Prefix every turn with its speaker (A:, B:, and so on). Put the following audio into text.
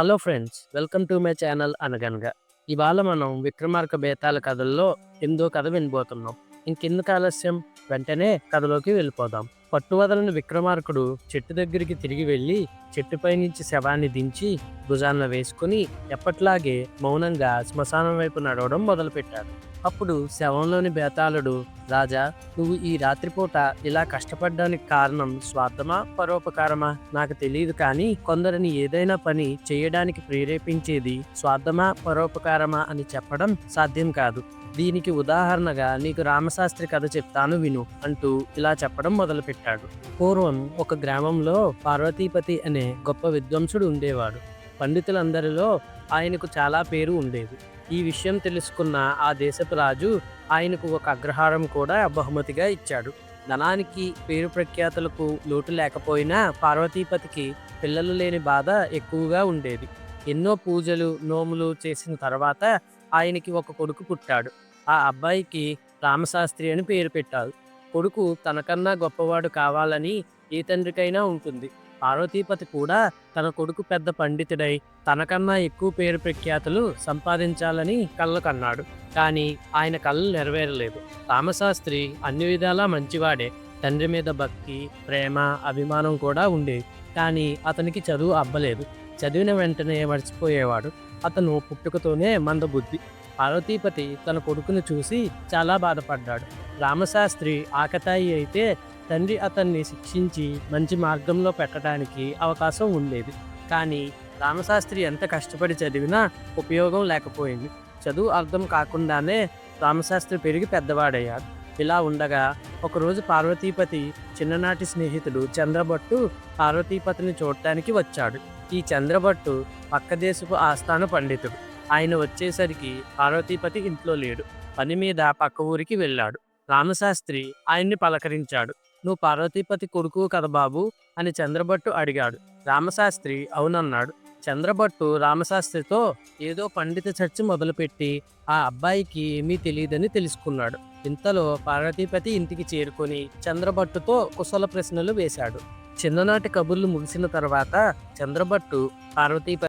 A: Hello friends welcome to my channel Anaganaga. ఇవాళ మనం విక్రమార్క బేతాల కథల్లో ఎందో కథ వినబోతున్నాం. ఇంకెందుకు ఆలస్యం? వెంటనే కథలోకి వెళ్ళిపోదాం. పట్టువదలని విక్రమార్కుడు చెట్టు దగ్గరికి తిరిగి వెళ్ళి చెట్టుపై నుంచి శవాన్ని దించి భుజాన్న వేసుకుని ఎప్పట్లాగే మౌనంగా శ్మశానం వైపు నడవడం మొదలుపెట్టాడు. అప్పుడు శవంలోని బేతాళుడు రాజా నువ్వు ఈ రాత్రిపూట ఇలా కష్టపడడానికి కారణం స్వార్థమా పరోపకారమా? నాకు తెలియదు కానీ కొందరిని ఏదైనా పని చేయడానికి ప్రేరేపించేది స్వార్థమా పరోపకారమా అని చెప్పడం సాధ్యం కాదు. దీనికి ఉదాహరణగా నీకు రామశాస్త్రి కథ చెప్తాను విను అంటూ ఇలా చెప్పడం మొదలుపెట్టాడు. పూర్వం ఒక గ్రామంలో పార్వతీపతి అనే గొప్ప విద్వాంసుడు ఉండేవాడు. పండితులందరిలో ఆయనకు చాలా పేరు ఉండేది. ఈ విషయం తెలుసుకున్న ఆ దేశపు రాజు ఆయనకు ఒక అగ్రహారం కూడా బహుమతిగా ఇచ్చాడు. ధనానికి పేరు ప్రఖ్యాతులకు లోటు లేకపోయినా పార్వతీపతికి పిల్లలు లేని బాధ ఎక్కువగా ఉండేది. ఎన్నో పూజలు నోములు చేసిన తర్వాత ఆయనకి ఒక కొడుకు పుట్టాడు. ఆ అబ్బాయికి రామశాస్త్రి అని పేరు పెట్టారు. కొడుకు తనకన్నా గొప్పవాడు కావాలని ఏ తండ్రికైనా ఉంటుంది. పార్వతీపతి కూడా తన కొడుకు పెద్ద పండితుడై తనకన్నా ఎక్కువ పేరు ప్రఖ్యాతులు సంపాదించాలని కళ్ళు కన్నాడు. కానీ ఆయన కళ్ళు నెరవేరలేదు. రామశాస్త్రి అన్ని విధాలా మంచివాడే. తండ్రి మీద భక్తి ప్రేమ అభిమానం కూడా ఉండేది. కానీ అతనికి చదువు అబ్బలేదు. చదివిన వెంటనే మర్చిపోయేవాడు. అతను పుట్టుకతోనే మందబుద్ధి. పార్వతీపతి తన కొడుకును చూసి చాలా బాధపడ్డాడు. రామశాస్త్రి ఆకతాయి అయితే తండ్రి అతన్ని శిక్షించి మంచి మార్గంలో పెట్టడానికి అవకాశం ఉండేది. కానీ రామశాస్త్రి ఎంత కష్టపడి చదివినా ఉపయోగం లేకపోయింది. చదువు అర్థం కాకుండానే రామశాస్త్రి పెరిగి పెద్దవాడయ్యాడు. ఇలా ఉండగా ఒకరోజు పార్వతీపతి చిన్ననాటి స్నేహితుడు చంద్రభట్టు పార్వతీపతిని చూడటానికి వచ్చాడు. ఈ చంద్రభట్టు పక్కదేశపు ఆస్థాన పండితుడు. ఆయన వచ్చేసరికి పార్వతీపతి ఇంట్లో లేడు. పని మీద పక్క ఊరికి వెళ్ళాడు. రామశాస్త్రి ఆయన్ని పలకరించాడు. నువ్వు పార్వతీపతి కొడుకు కదా బాబు అని చంద్రభట్టు అడిగాడు. రామశాస్త్రి అవునన్నాడు. చంద్రభట్టు రామశాస్త్రితో ఏదో పండిత చర్చ మొదలుపెట్టి ఆ అబ్బాయికి ఏమీ తెలియదని తెలుసుకున్నాడు. ఇంతలో పార్వతీపతి ఇంటికి చేరుకొని చంద్రభట్టుతో కుశల ప్రశ్నలు వేశాడు. చిన్ననాటి కబుర్లు ముగిసిన తర్వాత చంద్రభట్టు పార్వతీపతి